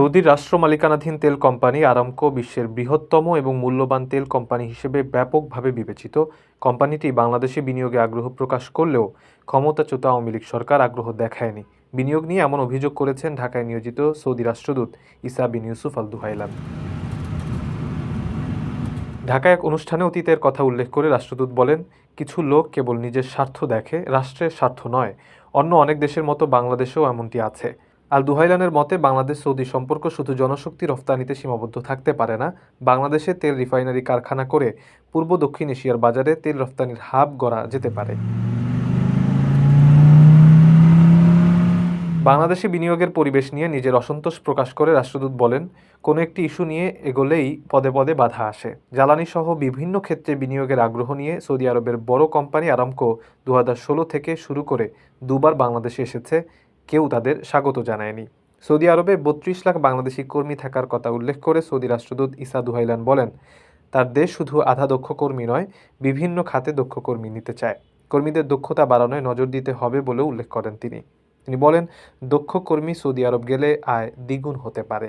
সৌদির রাষ্ট্র মালিকানাধীন তেল কোম্পানি আরামকো বিশ্বের বৃহত্তম এবং মূল্যবান তেল কোম্পানি হিসেবে ব্যাপকভাবে বিবেচিত। কোম্পানিটি বাংলাদেশে বিনিয়োগে আগ্রহ প্রকাশ করলেও ক্ষমতাচ্যুত আওয়ামী লীগ সরকার আগ্রহ দেখায়নি। বিনিয়োগ নিয়ে এমন অভিযোগ করেছেন ঢাকায় নিয়োজিত সৌদি রাষ্ট্রদূত ইসা বিন ইউসুফ আল দুহাইলান ঢাকায় এক অনুষ্ঠানে অতীতের কথা উল্লেখ করে রাষ্ট্রদূত বলেন, কিছু লোক কেবল নিজের স্বার্থ দেখে, রাষ্ট্রের স্বার্থ নয়, অন্য অনেক দেশের মতো বাংলাদেশেও এমনটি আছে। আল দুহাইলানের মতে, বাংলাদেশ সৌদি সম্পর্ক শুধু জনশক্তি রফতানিতে সীমাবদ্ধ থাকতে পারে না। বাংলাদেশে তেল রিফাইনারি কারখানা করে পূর্ব দক্ষিণ এশিয়ার বাজারে তেল রফতানির হাব গড়া যেতে পারে। বাংলাদেশে বিনিয়োগের পরিবেশ নিয়ে নিজের অসন্তোষ প্রকাশ করে রাষ্ট্রদূত বলেন, কোনো একটি ইস্যু নিয়ে এগোলেই পদে পদে বাধা আসে। জ্বালানি সহ বিভিন্ন ক্ষেত্রে বিনিয়োগের আগ্রহ নিয়ে সৌদি আরবের বড় কোম্পানি আরামকো দু হাজার ষোলো থেকে শুরু করে দুবার বাংলাদেশে এসেছে। কেউ তাদের স্বাগত জানায়নি। সৌদি আরবে বত্রিশ লাখ বাংলাদেশি কর্মী থাকার কথা উল্লেখ করে সৌদি রাষ্ট্রদূত ইসা দুহাইলান বলেন, তার দেশ শুধু আধা দক্ষ কর্মী নয়, বিভিন্ন খাতে দক্ষ কর্মী নিতে চায়। কর্মীদের দক্ষতা বাড়ানোয় নজর দিতে হবে বলেও উল্লেখ করেন তিনি। তিনি বলেন, দক্ষ কর্মী সৌদি আরব গেলে আয় দ্বিগুণ হতে পারে।